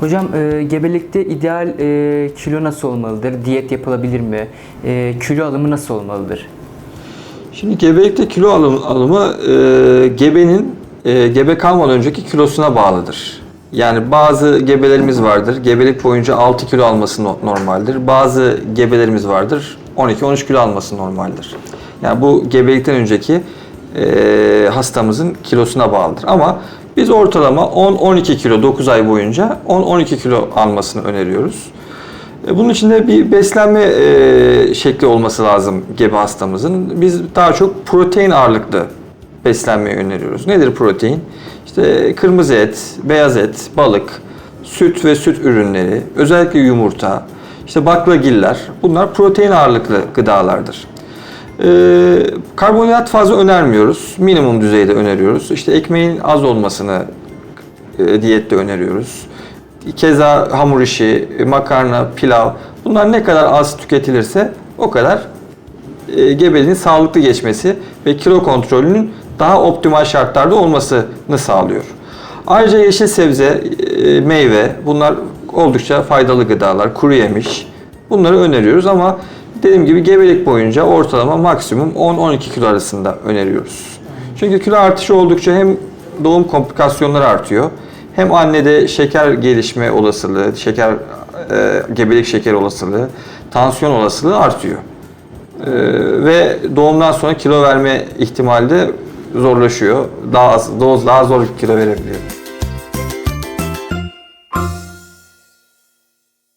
Hocam e, gebelikte ideal e, kilo nasıl olmalıdır? Diyet yapılabilir mi? E, kilo alımı nasıl olmalıdır? Şimdi gebelikte kilo alım, alımı e, gebenin e, gebe kalmadan önceki kilosuna bağlıdır. Yani bazı gebelerimiz vardır. Gebelik boyunca 6 kilo alması no- normaldir. Bazı gebelerimiz vardır. 12-13 kilo alması normaldir. Yani bu gebelikten önceki e, hastamızın kilosuna bağlıdır. Ama biz ortalama 10-12 kilo 9 ay boyunca 10-12 kilo almasını öneriyoruz. E, Bunun için de bir beslenme e, şekli olması lazım gebe hastamızın. Biz daha çok protein ağırlıklı beslenmeyi öneriyoruz. Nedir protein? İşte kırmızı et, beyaz et, balık, süt ve süt ürünleri, özellikle yumurta, işte baklagiller bunlar protein ağırlıklı gıdalardır. Ee, karbonhidrat fazla önermiyoruz. Minimum düzeyde öneriyoruz. İşte ekmeğin az olmasını e, diyette öneriyoruz. Keza hamur işi, makarna, pilav bunlar ne kadar az tüketilirse o kadar e, gebeliğin sağlıklı geçmesi ve kilo kontrolünün daha optimal şartlarda olmasını sağlıyor. Ayrıca yeşil sebze, e, meyve bunlar oldukça faydalı gıdalar. Kuru yemiş bunları öneriyoruz ama dediğim gibi gebelik boyunca ortalama maksimum 10-12 kilo arasında öneriyoruz. Çünkü kilo artışı oldukça hem doğum komplikasyonları artıyor hem annede şeker gelişme olasılığı, şeker e, gebelik şeker olasılığı, tansiyon olasılığı artıyor. Ee, ve doğumdan sonra kilo verme ihtimali de zorlaşıyor. Daha az, daha zor kilo verebiliyor.